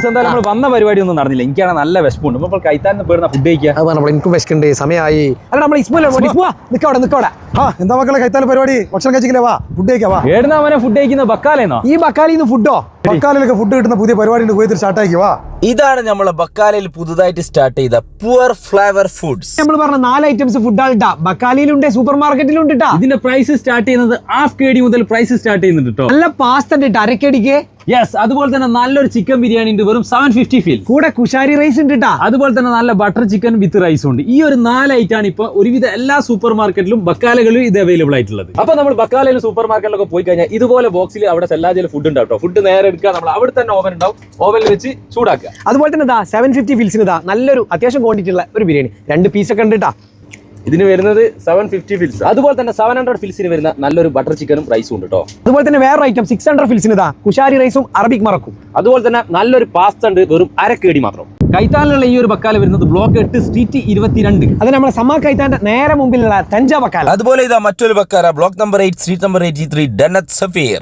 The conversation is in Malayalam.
ദിവസം എന്തായാലും നമ്മൾ വന്ന പരിപാടി ഒന്നും നടന്നില്ല. എനിക്കാണ് നല്ല വിശപ്പുണ്ട്. നമ്മൾ കൈത്താൻ പേരുന്ന ഫുഡ് കഴിക്കുക അത് പറഞ്ഞപ്പോൾ എനിക്കും വിശക്കുണ്ട്. സമയമായി. അല്ല നമ്മൾ നിക്കോടെ നിക്കവിടെ നിക്കവിടെ ആ എന്താ മക്കളെ കൈത്താൽ പരിപാടി? ഭക്ഷണം കഴിച്ചില്ലേ? വാ ഫുഡ് കഴിക്കാം വാ. ഏടുന്ന അവനെ ഫുഡ് കഴിക്കുന്ന ബക്കാലേന്നോ ഈ ബക്കാലിൽ നിന്ന് ഫുഡോ ബക്കാലിലൊക്കെ ഫുഡ് കിട്ടുന്ന പുതിയ പരിപാടി ഉണ്ട്. സ്റ്റാർട്ട് ആക്കി വാ. ഇതാണ് നമ്മളെ ബക്കാലയിൽ പുതുതായിട്ട് സ്റ്റാർട്ട് ചെയ്ത പുവർ ഫ്ലേവർ ഫുഡ്സ് നമ്മൾ പറഞ്ഞ നാല് ഐറ്റംസ് ഫുഡാളിട്ടാ ബക്കാലിയിലുണ്ട് സൂപ്പർ മാർക്കറ്റിലുണ്ട് ഇതിന്റെ പ്രൈസ് സ്റ്റാർട്ട് ചെയ്യുന്നത് ഹാഫ് കെ ഡി മുതൽ പ്രൈസ് സ്റ്റാർട്ട് ചെയ്യുന്നുണ്ട് കേട്ടോ നല്ല പാസ്ത ഉണ്ട് അരക്കടിക്ക് യെസ് അതുപോലെ തന്നെ നല്ലൊരു ചിക്കൻ ബിരിയാണി ഉണ്ട്. വെറും സെവൻ ഫിഫ്റ്റി ഫീൽ കൂടെ കുശാരി റൈസ് ഉണ്ട് ട്ടാ. അതുപോലെ തന്നെ നല്ല ബട്ടർ ചിക്കൻ വിത്ത് റൈസും ഉണ്ട്. ഈ ഒരു നാല് ആണ് ഇപ്പൊ ഒരുവിധ എല്ലാ സൂപ്പർ മാർക്കറ്റിലും ബക്കാലകളിലും ഇത് അവൈലബിൾ ആയിട്ടുള്ളത്. അപ്പൊ നമ്മൾ ബക്കാലയിലും സൂപ്പർ മാർക്കറ്റിലൊക്കെ പോയി കഴിഞ്ഞാൽ ഇതുപോലെ ബോക്സിൽ അവിടെ സെല്ലാജയിൽ ഫുഡ് ഉണ്ടാവും ഫുഡ് നേരെ എടുക്കുക. നമ്മൾ അവിടെ തന്നെ ഓവൻ ഉണ്ടാവും. ഓവനിൽ വെച്ച് ചൂടാക്കുക. അതുപോലെ തന്നെ സെവൻ ഫിഫ്റ്റി ഫീൽസിന് നല്ലൊരു അത്യാവശ്യം ക്വാണ്ടിറ്റി ഉള്ള ഒരു ബിരിയാണി. രണ്ട് പീസൊക്കെ ഉണ്ട് ട്ടാ. ഇതിന് വരുന്നത് സെവൻ ഫിഫ്റ്റി ഫിൽസ് അതുപോലെ തന്നെ സെവൻ ഹൺഡ്രഡ് ഫിൽസിന് വരുന്ന നല്ലൊരു ബട്ടർ ചിക്കനും റൈസും ഉണ്ട് കേട്ടോ അതുപോലെ തന്നെ വേറെ ഐറ്റം സിക്സ് ഹൺഡ്രഡ് ഫിൽസിന് ഇതാ കുശാരി റൈസും അറബിക് മറക്കും. അതുപോലെ തന്നെ നല്ലൊരു പാസ്ത ഉണ്ട് വെറും അരക്കേടി മാത്രം. കൈത്താലിലുള്ള ഈ ഒരു ബക്കാല വരുന്നത് ബ്ലോക്ക് എട്ട് സ്ട്രീറ്റ് ഇരുപത്തിരണ്ട്. അത് നമ്മുടെ സമ്മാ കൈത്താന്റെ നേരെ മുമ്പിലുള്ള തഞ്ചാ ബക്കാല. അതുപോലെ ഇതാ മറ്റൊരു ബക്കാല block number eight street number eighty three ഡനത് Safeer